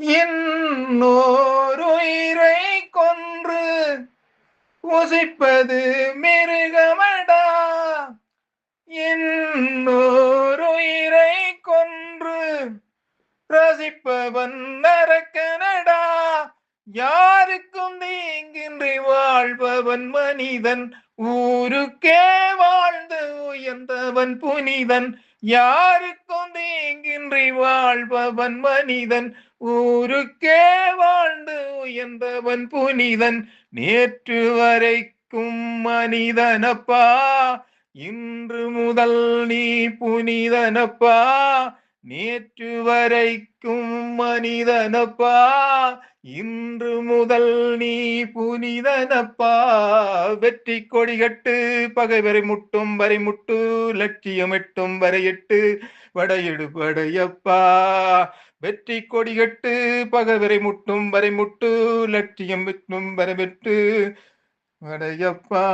இன்னோருயிரை கொன்று உசிப்பது மிருகமடா. இன்னோருயிரை கொன்று ரசிப்பவன் நரக்கனடா. யாருக்கும் தீங்கின்றி வாழ்பவன் மனிதன் ஊருக்கே வாழ்ந்து உயர்ந்தவன் புனிதன். யாருக்கும் தீங்கின்றி வாழ்பவன் மனிதன் ஊருக்கே வாழ்ந்து உயர்ந்தவன் புனிதன். நேற்று வரைக்கும் மனிதனப்பா இன்று முதல் நீ புனிதனப்பா. நேற்று வரைக்கும் மனிதனப்பா இன்று முதல் நீ புனிதனப்பா. வெற்றி கொடி கட்டு பகைவரை முட்டும் வரை முட்டு லட்சியம் எட்டும் வரை எட்டு வடையிடு படையப்பா. வெற்றி கொடி கட்டு பகைவரை முட்டும் வரை முட்டு லட்சியம் எட்டும் வரை வெட்டு வடையப்பா.